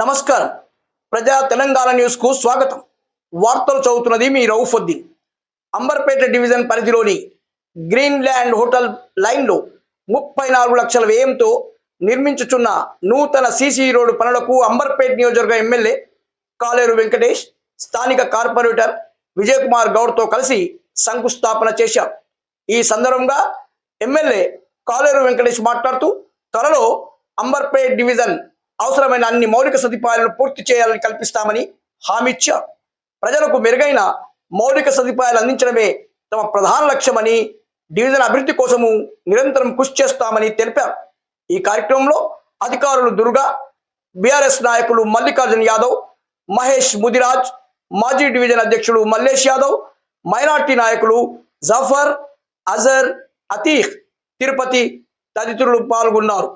నమస్కారం. ప్రజా తెలంగాణ న్యూస్కు స్వాగతం. వార్తలు చదువుతున్నది మీ రౌఫుద్దీన్. అంబర్పేట డివిజన్ పరిధిలోని గ్రీన్ ల్యాండ్ హోటల్ లైన్లో ముప్పై నాలుగు లక్షల వ్యయంతో నిర్మించుచున్న నూతన సీసీ రోడ్డు పనులకు అంబర్పేట నియోజకవర్గ ఎమ్మెల్యే కాలేరు వెంకటేష్ స్థానిక కార్పొరేటర్ విజయకుమార్ గౌడ్తో కలిసి శంకుస్థాపన చేశారు. ఈ సందర్భంగా ఎమ్మెల్యే కాలేరు వెంకటేష్ మాట్లాడుతూ త్వరలో అంబర్పేట్ డివిజన్ అవసరమైన అన్ని మౌలిక సదుపాయాలను పూర్తి చేయాలని కల్పిస్తామని హామీ ఇచ్చారు ప్రజలకు మెరుగైన మౌలిక సదుపాయాలు అందించడమే తమ ప్రధాన లక్ష్యమని డివిజన్ అభివృద్ధి కోసము నిరంతరం కృషి చేస్తామని తెలిపారు. ఈ కార్యక్రమంలో అధికారులు దుర్గా బీఆర్ఎస్ నాయకులు మల్లికార్జున్ యాదవ్ మహేష్ ముదిరాజ్ మాజీ డివిజన్ అధ్యక్షుడు మల్లేష్ యాదవ్ మైనార్టీ నాయకులు జఫర్ అజర్ అతీక్ తిరుపతి తదితరులు పాల్గొన్నారు.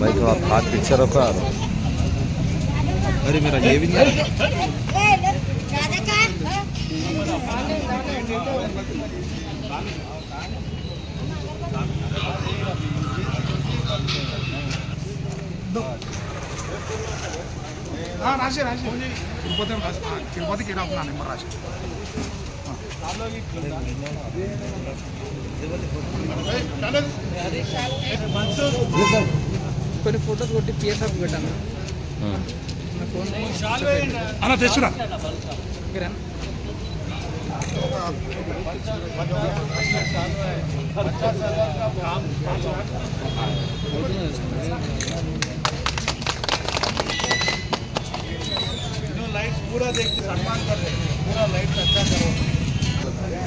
भाई तो आप हाथ पीछे रखो यार। अरे मेरा ये भी नहीं हाँ। राशि राशि। हाँ, तिरुपति हाँ, तिरुपति के नाम अपना नंबर राशि? కొన్ని ఫోటోస్ కొట్టి పిఎస్ఆర్ పెట్టాను అలా తెచ్చురా కిరణ్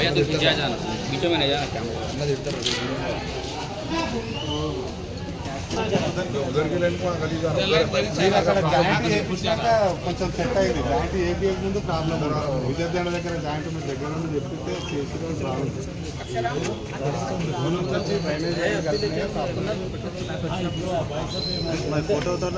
भैया तो पीछे आ जाना बीचों में नहीं जाना कैमरा కొంచెం సెట్ అయింది జాయింట్ ఏపీ ముందు ప్రాబ్లం విద్యార్థుల దగ్గర జాయింట్ మీ దగ్గర నుండి చెప్పితే చేసిన ప్రాబ్లం ఫోటోతో